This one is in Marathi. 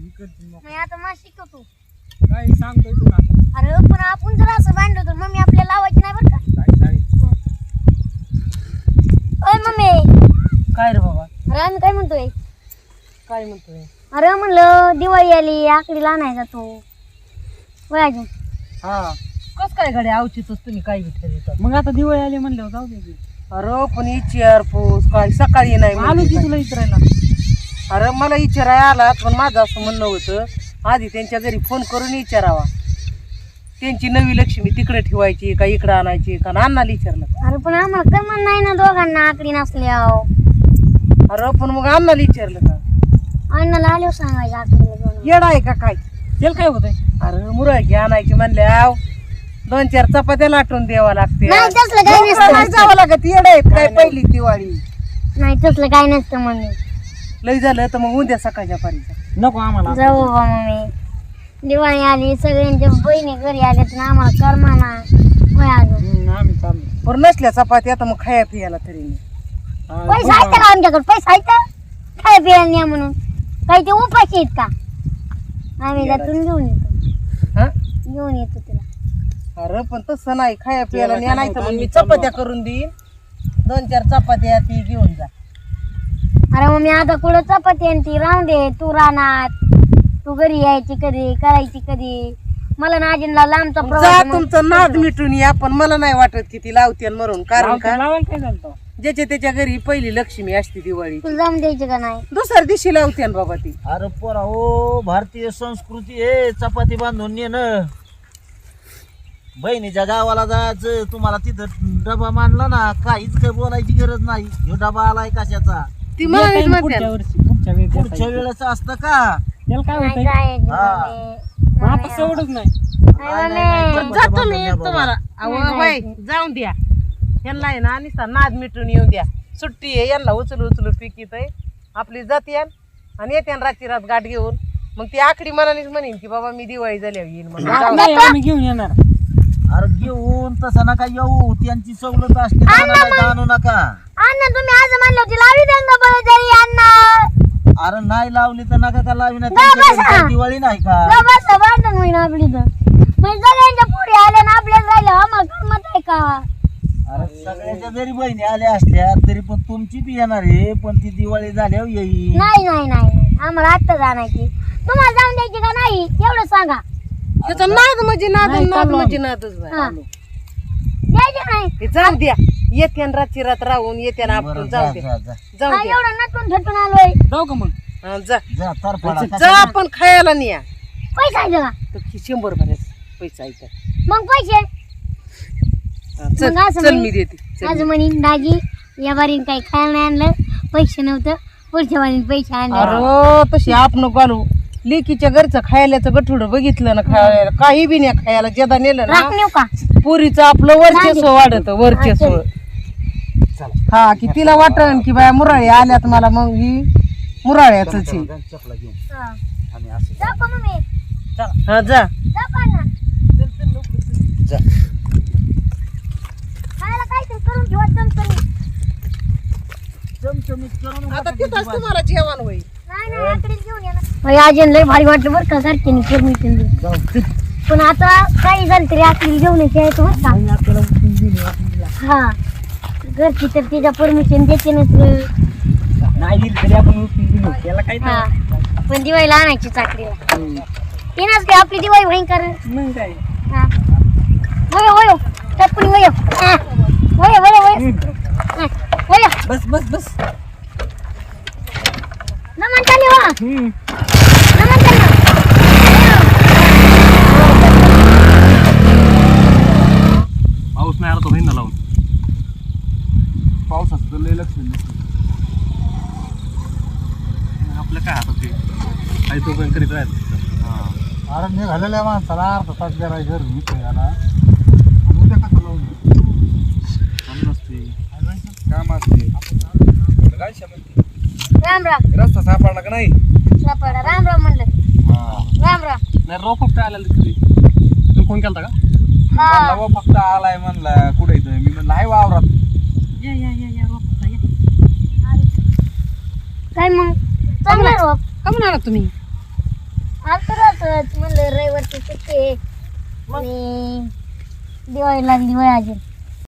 ही करतील मग. नाही आता मला शिकवतो. काय सांगतोय तू ना अरे पण आपण जर असं भांडलो तर मम्मी आपल्याला लावायची नाही बरं का? काय काय ओय मम्मी. काय रे बाबा? अरे आम्ही काय म्हणतोय? काय म्हणतोय? अरे म्हणलं दिवाळी आली आकडीला आणायचा तो. वय अजून. हा. कस काय गाडी आवचितच तुम्ही काय विचार मग आता दिवाळी आली म्हणल्यावर जाऊ दे की. अरे पण इचार पोस काय सकाळी नाही आलो की. तुला इतरायला अरे मला विचारायला आला पण माझं असं म्हणणं होतं आधी त्यांच्या घरी फोन करून विचारावा त्यांची नवी लक्ष्मी तिकडे ठेवायची का इकडे आणायची का? अण्णाला विचारलं अरे पण आम्हाला कमन नाही ना दोघांना आकडी नसल्याव अरे पण मग अण्णाला विचारलं का? अण्णाला आल्यावर सांगायचं घेऊन येडा आहे का काय? त्याला काय होतंय? अरे मुरळकी आणायची म्हणल्या दोन चार चपात्या लाटून द्यावा लागते. नाही तसलं नसतं. जावं लागत येड आहेत काय पहिली दिवाळी? नाही तसलं काय नसतं मम्मी लय झालं तर मग उद्या सकाळच्या पारीचा नको आम्हाला. जाऊ बा मम्मी. दिवाळी आली सगळ्यांच्या बहिणी घरी आल्यात ना आम्हाला करमाना अजून? हम्म, आम्ही चाललो. बरं नसल्या चपात्या तर मग खाया पियाला तरी नाही हा, पैसा आहेत का आमच्याकडे? पैसा आहेत का? काय प्यायला न्या म्हणून. काही ते उपाशी आहेत का? आम्ही त्यातून घेऊन येतो. हा? घेऊन येतो तिला. अरे पण तसं नाही. खाया पियाला नाही तर मग मी चपात्या करून देईन. दोन चार चपात्या ती घेऊन जा. अरे मग मी आता कुठं चपाती आणि ती राहून दे तू रानात. तू घरी यायची कधी? करायची कधी? मला नाजीनला लांबचा जा प्रवास तुमचं नाद मिटून या पण मला नाही वाटत की ती लावते मरून. कारण लावते- का? लावायला काय झालं ज्याच्या त्याच्या घरी पहिली लक्ष्मी असते दिवाळी. तुला जाऊन द्यायची का नाही? दुसऱ्या दिवशी लावते ना बाबा ती. अरे पोरा हो भारतीय संस्कृती आहे. चपाती बांधून नेणं. बहिणीच्या गावाला जायचं. तुम्हाला तिथं डबा मांडला ना काहीच काही बोलायची गरज नाही. ह्यो डबा आलाय कशाचा? ती मला देता येईल म्हणते पुढच्या वर्षी पुढच्या वेळेस देता पुढच्या येईल. वेळेस असतं का त्याला काय नाही होतंय जायचं हा. मम्मी. मग आता सवडच नाही नाही, नाही, नाही, मम्मी. चपाती जातो मी. तुम्हाला अहो नाही बाई जायचं. जाऊन द्या यांना आहे ना नुसता नाद मिटून येऊ द्या सुट्टी आहे यांना उचलू उचलू पिकीत आहे आपली जातीयान आणि येते रात्री रात गाठ घेऊन मग ती आकडी मनानेच म्हणेन की बाबा मी दिवाळी झाल्यावर येईल म्हणून जाऊ दे. नाही, आम्ही घेऊन येणार अरे घेऊन तसं नका येऊ त्यांची सवलत असते आणू नका अण्णा तुम्ही आज म्हणलं होती लावी द्या ना बळजरी अण्णा. अरे नाही लावली तर नका का लावी दिवाळी नाही का? जा बसा भांडण होईन आपली तर. म्हणजे सगळ्यांच्या पुढे आल्या ना आपल्याला राहिलं आम्हाला करमत आहे का? अरे सगळ्याच्या जरी बहिणी आल्या असल्या तरी पण तुमची बी येणार आहे पण ती दिवाळी झाल्यावर येईल. नाही नाही नाही नाही. आम्हाला आत्ता जाण्याची. तुम्हाला जाऊन द्यायची का नाही? एवढं सांगा. त्याचा नाद म्हणजे नाद नाद म्हणजे नादच बाई. हा. द्यायची नाही? हे जाऊ द्या. येते आणि रात्री रात राहून येते आणि बरं, आपण जा, जाऊ जा, जा. जाऊ हा, एवढं नटून थटून आलोय. जाऊ का मग? हा, जा. जा तर पडा जा आपण खायला न्या. पैसा आहे का तर कि- शंभर भरायचं पैसा आहे मग पैसे. हा, चल मग असं चल म्हणे- मी देते चल आज म्हणे दाजी या बारीन काही खायला नाही आणलं पैसे नव्हतं पुढच्या बारीन पैसे आणले. अरे तशी आपण घालू. लेकीच्या घरचं खायल्याचं गठुड बघितलं ना खायला काही बी नाही खायला ज्यादा नेलं राख ना नेऊ का? पुरीचं आपलं वर्चस्व वाढत वर्चस्व. हा की तिला वाटण की बाया मुराळे आल्यात मला मग ही मुराळ्याच चपला घेऊन हा. आम्ही असं. जा का मम्मी. हा जा. जा का अण्णा जा. खायला काहीतरी करून चमचमी करून आता तिथंच तुम्हाला जेवण होईल. नाही नाही आकडे घेऊन ये ना. अजून लय भारी वाटलं बरं का दिली जाऊ पण आता काही झालं तरी आकडी घेऊन यायचं बरं का? हा. घरची तर तिच्या परमिशन देते ना नाही दिली तरी आपण उचलून दिली. त्याला काय हा पण दिवाळीला आणायची चाकरीला तिनंच काय आपली दिवाळी भयंकर मग काय? हा. वयो वयो टपकून वयो हा. वयो वयो वयो हा. वयो बस बस बस. नमन चालू वा हम्म. नमन चालू पाऊस नाही आला तो होईन ना लावून पावसाचं तर लय लक्ष. आपलं काय हातात ते? काही तो पण करीत राहत अरे निघालेल्या माणसाला अर्धा तास करायचं घर विकायला आणि उद्या कसं लावून नसते. काम असते. काय म्हणते राम राम. रस्ता सापडला का नाही? सापडा राम राम म्हणलं. राम राम. नाही रोप उपटा आलेला तिथे तुम्ही फोन केलता का? हा. म्हणला व फक्त आलाय म्हणला. कुठे इथं मी म्हणलं आहे वावरात. या या या या. रोप उपटा, या. काय मग ना तुम्ही? आलतो राहतच म्हणलं रविवारची सुट्टी आहे. आणि दिवाळी लागली वय अजून